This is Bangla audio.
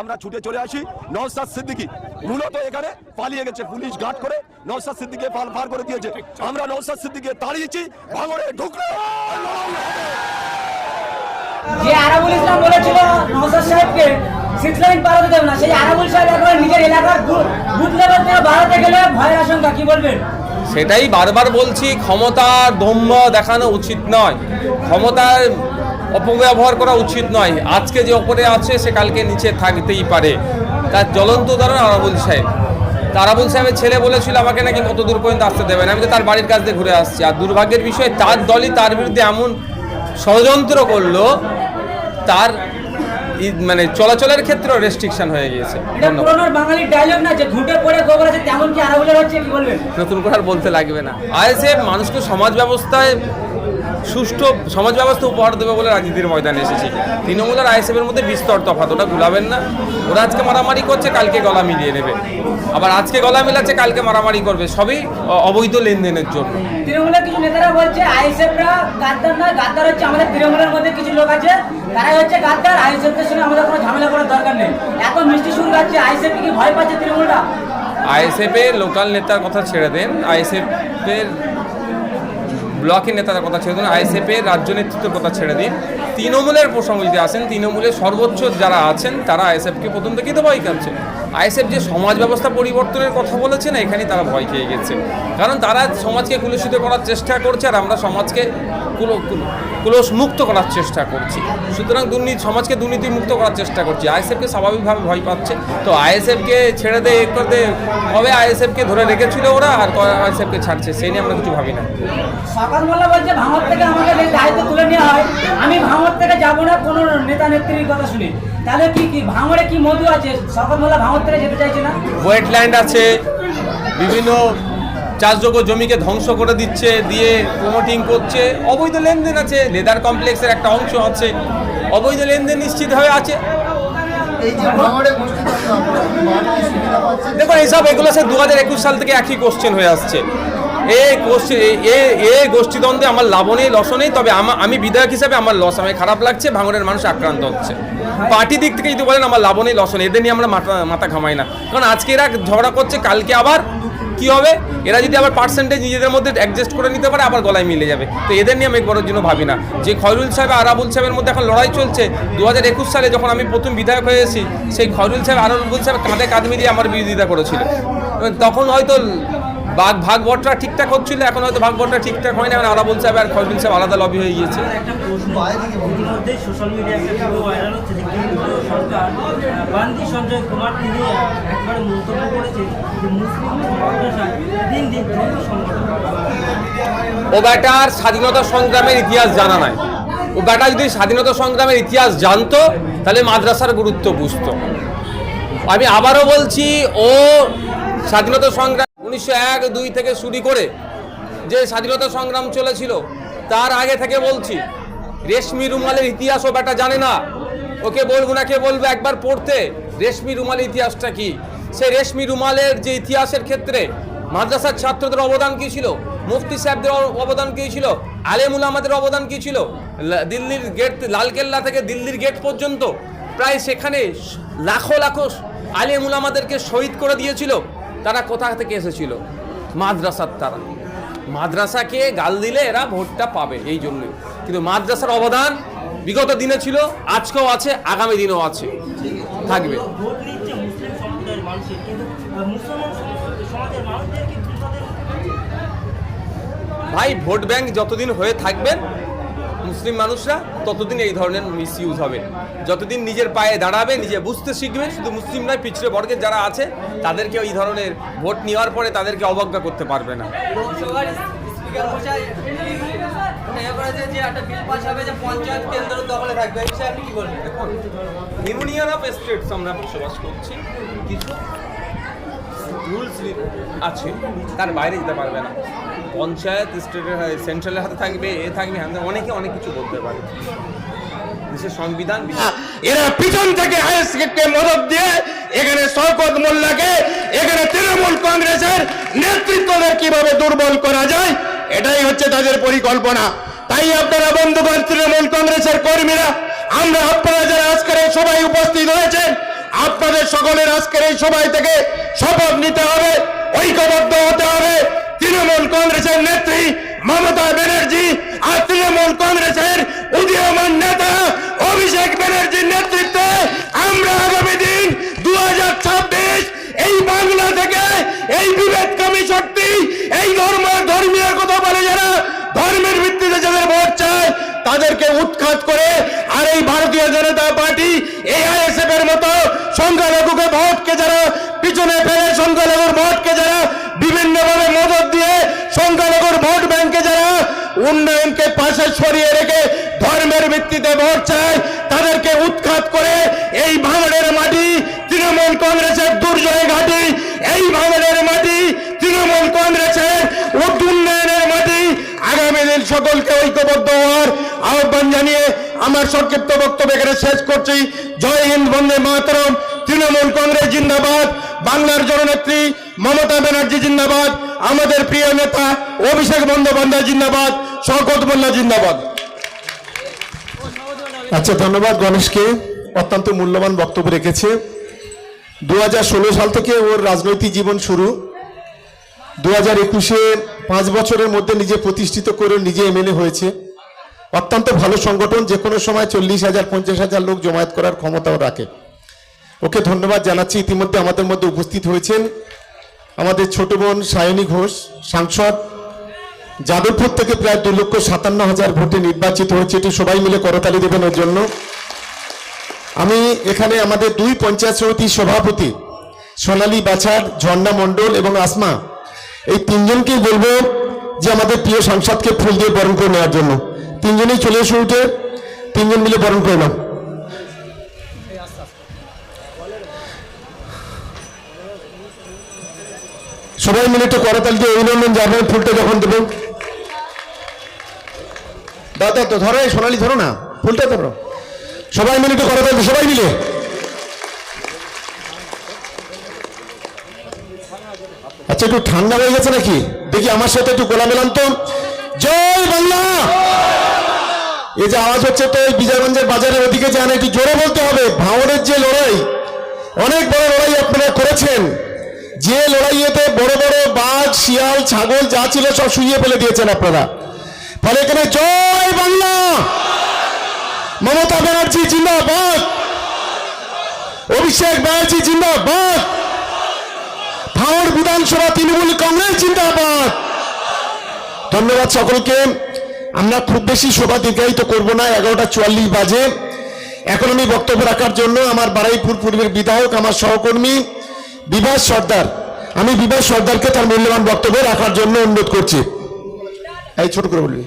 আমরা ছুটে চলে আসি নওসাদ সিদ্দিকি। মূলত এখানে পালিয়ে গেছে পুলিশ গার্ড করে নওসাদ সিদ্দিকে পাল পার করে দিয়েছে। আমরা নওসাদ সিদ্দিকে তাড়িয়েছি ভাঙড়ে ঢুকলো। যে আরাবুল ইসলাম বলেছিল নওসাদ সাহেবকে সিক্স লাইন পারাতে দেবে না সেই আরাবুল সাহেব একবার নিজের এলাকার বুথ লেভেল থেকে বাড়াতে গেলে ভয়ের আশঙ্কা কি বলবেন? সেটাই বারবার বলছি ক্ষমতা দম্ভ দেখানো উচিত নয়। ক্ষমতার অপব্যবহার করা উচিত নয়। আজকে যে ওপরে আছে সে কালকে নিচে থাকতেই পারে। তার জ্বলন্ত উদাহরণ আরাবুল সাহেব। তা আরাবুল সাহেবের ছেলে বলেছিল আমাকে নাকি কত দূর পর্যন্ত আসতে দেবেন আমি তো তার বাড়ির কাছ দিয়ে ঘুরে আসছি। আর দুর্ভাগ্যের বিষয়ে তার দলই তার বিরুদ্ধে এমন ষড়যন্ত্র করল তার মানে চলাচলের ক্ষেত্রেও রেস্ট্রিকশন হয়ে গিয়েছে। নতুন করে আর বলতে লাগবে না। আইএসএফ মানুষকে সমাজ ব্যবস্থায় সুষ্ঠু সমাজ ব্যবস্থা উপহার দেবে বলে রাজনীতির ময়দানে এসেছি। তৃণমূল আর আইএসএফ এর মধ্যে বিস্তর তফাৎ ওটা গুলাবেন না। ওরা আজকে মারামারি করছে কালকে গলা মিলিয়ে নেবে। আবার আজকে গলা মিলাচ্ছে কালকে মারামারি করবে। সবই অবৈধ লেনদেনের জন্য। তৃণমূলের কিছু নেতারা বলছে আইএসএফরা গাদ্দার নয় গাদ্দার হচ্ছে আমাদের তৃণমূলের মধ্যে কিছু লোক আছে। তারাই হচ্ছে গাদ্দার আইএসএফদের সঙ্গে আমাদের কোনো ঝামেলা করার দরকার নেই। এত মিষ্টি সুর গাচ্ছে আইএসএফ কি ভয় পাচ্ছে তৃণমূলরা? আইএসএফ এর লোকাল নেতার কথা ছেড়ে দেন। আইএসএফ এর ব্লকের নেতাদের কথা ছেড়ে দিন আইএসএফ এর রাজ্য নেতৃত্বের কথা ছেড়ে দিন তৃণমূলের প্রসঙ্গ যদি আসেন, তৃণমূলের সর্বোচ্চ যারা আছেন, তারা আইএসএফকে প্রথম থেকেই তো ভয় খাচ্ছে আইএসএফ যে সমাজ ব্যবস্থা পরিবর্তনের কথা বলেছে না এখানেই তারা ভয় খেয়ে গেছে। কারণ তারা সমাজকে কুলুষিত করার চেষ্টা করছে আর আমরা সমাজকে কুলো কুলো- কুলস মুক্ত করার চেষ্টা করছি। সুতরাং দুর্নীতি সমাজকে দুর্নীতি মুক্ত করার চেষ্টা করছি। আইএসএফকে স্বাভাবিকভাবে ভয় পাচ্ছে। তো আইএসএফকে ছেড়ে দে, এ করতে কবে আইএসএফকে ধরে রেখেছিল ওরা আর আইএসএফকে ছাড়ছে। সেই নিয়ে আমরা কিছু ভাবি না। সকাল মোল্লা বলছে ভাঙর থেকে আমাকে দায়িত্ব তুলে নেওয়া হয়। আমি ভাঙর থেকে যাব না কোনো নেতা নেত্রীর কথা শুনি। তাহলে কি কি ভাঙরে কি মধু আছে? সকাল মোল্লা ভাঙর থেকে যেতে চাইছে না? ওয়েটল্যান্ড আছে। বিভিন্ন চাষযোগ্য জমিকে ধ্বংস করে দিচ্ছে দিয়ে প্রমোটিং করছে। অবৈধ লেনদেন আছে। লেদার কমপ্লেক্সের একটা অংশ আছে। অবৈধ লেনদেন নিশ্চিতভাবে আছে। দেখুন এইসব এগুলো সে দু হাজার একুশ সাল থেকে একই কোশ্চেন হয়ে আসছে। এই কোশ্চেন এ এ গোষ্ঠীদ্বন্দ্বে আমার লাভ নেই, লস নেই, তবে আমা- বিধায়ক হিসাবে আমার লস, আমি খারাপ লাগছে ভাঙড়ের মানুষ আক্রান্ত হচ্ছে। পার্টি দিক থেকে যদি বলেন আমার লাভ নেই, লস নেই, এদের নিয়ে আমরা মাথা মাথা ঘামাই না। কারণ আজকে এরা ঝগড়া করছে, কালকে আবার কি হবে? এরা যদি আবার পার্সেন্টেজ নিজেদের মধ্যে অ্যাডজাস্ট করে নিতে পারে, আবার গলায় মিলে যাবে। তো এদের নিয়ে আমি এক বড়োর জন্য ভাবি না। যে খয়রুল সাহেব আর আরাবুল সাহেবের মধ্যে এখন লড়াই চলছে দু হাজার একুশ সালে যখন আমি প্রথম বিধায়ক হয়েছি সেই খয়রুল সাহেব, আরাবুল সাহেব কাঁধে কাঁধ মিলিয়ে আমার বিরোধিতা করেছিল। তখন হয়তো বাঘ ভাগ বটরা ঠিকঠাক হচ্ছিল এখন হয়তো ভাগ বটরা ঠিকঠাক হয় না এখন আরাবুল সাহেব আর খয়রুল সাহেব আলাদা লবি হয়ে গিয়েছে। ও ব্যাটার স্বাধীনতা সংগ্রামের ইতিহাস জানা নাই। ও ব্যাটা যদি স্বাধীনতা সংগ্রামের ইতিহাস জানতো তাহলে মাদ্রাসার গুরুত্ব বুঝতো। আমি আবারও বলছি ও স্বাধীনতা সংগ্রাম উনিশশো এক দুই থেকে শুরু করে যে স্বাধীনতা সংগ্রাম চলেছিল, তার আগে থেকে বলছি, রেশমি রুমালের ইতিহাস ও ব্যাটা জানে না। ওকে বলব না, কে বলব একবার পড়তে, রেশমি রুমালের ইতিহাসটা কি? সেই রেশমি রুমালের যে ইতিহাসের ক্ষেত্রে মাদ্রাসার ছাত্রদের অবদান কি ছিল? মুফতি সাহেবদের অবদান কি ছিল? আলেমুল আমাদের অবদান কি ছিল? দিল্লির গেট, লালকেল্লা থেকে দিল্লির গেট পর্যন্ত প্রায় সেখানে লাখো লাখো আলেমুল আমাদেরকে শহীদ করে দিয়েছিল। তারা কোথা থেকে এসেছিল? মাদ্রাসার তারা। মাদ্রাসাকে গাল দিলে এরা ভোটটা পাবে এই জন্যই। কিন্তু মাদ্রাসার অবদান বিগত দিনে ছিল, আজকেও আছে, আগামী দিনেও আছে। থাকবে। ভাই, ভোট ব্যাংক যতদিন হয়ে থাকবেন মুসলিম মানুষরা ততদিন এই ধরনের মিস ইউজ হবে যতদিন নিজের পায়ে দাঁড়াবে নিজে বুঝতে শিখবে শুধু মুসলিম নয় পিছড়ে বর্গের যারা আছে তাদেরকে এই ধরনের ভোট নেওয়ার পরে তাদেরকে অবজ্ঞা করতে পারবে না। ইউনিয়ন অফ স্টেটস আমরা বসবাস করছি। কিছু রুলস আছে, তার বাইরে যেতে পারবে না। পঞ্চায়েত স্টেটের সেন্ট্রালের হাতে থাকবে, এ থাকবে অনেকে অনেক কিছু বলতে পারে। দেশের সংবিধান এরা পিছন থেকে হাইস্কিটকে মদত দিয়ে এখানে শওকত মোল্লাকে, এখানে তৃণমূল কংগ্রেসের নেতৃত্বদের কীভাবে দুর্বল করা যায়, এটাই হচ্ছে তাদের পরিকল্পনা। তাই আপনারা বন্ধুগণ, তৃণমূল কংগ্রেসের কর্মীরা, আমরা আপনারা যারা আজকের সবাই উপস্থিত হয়েছেন আপনাদের সকলের আজকের এই সভায় থেকে শপথ নিতে হবে, ঐক্যবদ্ধ হতে হবে। তৃণমূল কংগ্রেসের নেত্রী মমতা ব্যানার্জি আর তৃণমূল কংগ্রেসের উদীয়মান নেতা অভিষেক ব্যানার্জির নেতৃত্বে আমরা আগামী দিন দু হাজার ছাব্বিশ এই বাংলা থেকে এই বিভেদকামী শক্তি, এই ধর্ম, ধর্মীয় কথা বলে যারা ধর্মের ভিত্তিতে যাদের ভোট চায়, তাদেরকে উৎখাত করে আর এই ভারতীয় জনতা পার্টি এআইএসএফ এর মতো সংখ্যালঘুকে ভোটকে যারা পিছনে ফেলে সংখ্যালঘুর ভোটকে যারা বিভিন্নভাবে মদত দিয়ে সংখ্যালঘুর ভোট ব্যাংকে যারা উন্নয়নকে পাশে সরিয়ে রেখে ধর্মের ভিত্তিতে ভোট চায়, তাদেরকে উৎখাত করে এই ভাঙড়ের মাটি তৃণমূল কংগ্রেসের দুর্জয় ঘাটি, এই ভাঙড়ের মাটি তৃণমূল কংগ্রেসের উন্নয়নের মাটি। আগামী দিন সকলকে ঐক্যবদ্ধ হওয়ার আহ্বান জানিয়ে আমার সংক্ষিপ্ত বক্তব্য এখানে শেষ করছি। জয় হিন্দ, বন্দে মাতরম। তৃণমূল কংগ্রেস জিন্দাবাদ, বাংলার জননেত্রী মমতা ব্যানার্জি জিন্দাবাদ, আমাদের প্রিয় নেতা অভিষেক বন্দ্যোপাধ্যায় জিন্দাবাদ, শওকত মোল্লা জিন্দাবাদ। আচ্ছা ধন্যবাদ গণেশকে। অত্যন্ত মূল্যবান বক্তব্য রেখেছে। দু হাজার ষোলো সাল থেকে ওর রাজনৈতিক জীবন শুরু। দু হাজার একুশে পাঁচ বছরের মধ্যে নিজে প্রতিষ্ঠিত করে নিজে এমএলএ হয়েছে। অত্যন্ত ভালো সংগঠন যে কোনো সময় চল্লিশ হাজার, পঞ্চাশ হাজার লোক জমায়েত করার ক্ষমতাও রাখে। ওকে ধন্যবাদ জানাচ্ছি। ইতিমধ্যে আমাদের মধ্যে উপস্থিত হয়েছেন আমাদের ছোট বোন সায়নী ঘোষ, সাংসদ। যাদবপুর থেকে প্রায় দু লক্ষ সাতান্ন হাজার ভোটে নির্বাচিত হয়েছে। এটি সবাই মিলে করতালি দেবেন ওর জন্য। আমি এখানে আমাদের দুই পঞ্চায়েত সমিতির সভাপতি সোনালী বাছার, ঝর্ণা মণ্ডল এবং আসমা। এই তিনজনকেই বলব যে আমাদের প্রিয় সাংসদকে ফুল দিয়ে বরণ করে নেওয়ার জন্য। তিনজনেই চলে এসে উঠে, তিনজন মিলে বরণ করে সবাই মিলে একটু করতাল দিয়ে অভিনন্দন জানাবেন ফুলটা যখন দেবেন দাদা তো ধরো সোনালি ধরো না, ফুলটা ধরো। সবাই মিলে একটু করতাল সবাই মিলে। আচ্ছা একটু ঠান্ডা হয়ে গেছে নাকি? দেখি আমার সাথে একটু গোলা মেলাম তো। জয় বাংলা! এই যে আওয়াজ হচ্ছে তো, এই বিজয়গঞ্জের বাজারের ওদিকে যান একটু জোরে বলতে হবে ভাঙড়ের যে লড়াই, অনেক বড় লড়াই আপনারা করেছেন। যে লড়াইয়েতে বড় বড় বাঘ, শিয়াল, ছাগল যা ছিল সব শুইয়ে ফেলে দিয়েছেন আপনারা। ফলে এখানে জয় বাংলা! মমতা ব্যানার্জি জিন্দাবাদ! অভিষেক ব্যানার্জি জিন্দাবাদ! ভাঙড় বিধানসভা তৃণমূল কংগ্রেস জিন্দাবাদ! ধন্যবাদ সকলকে। আমরা খুব বেশি শোভা দীর্ঘায়িত করব না, এগারোটা চুয়াল্লিশ বাজে। এখন আমি বক্তব্য রাখার জন্য আমার বারাইপুর পূর্বের বিধায়ক, আমার সহকর্মী বিভাস সর্দার। আমি বিভাস সর্দারকে তার মূল্যবান বক্তব্য রাখার জন্য অনুরোধ করছি। এই ছোট করে বলবি।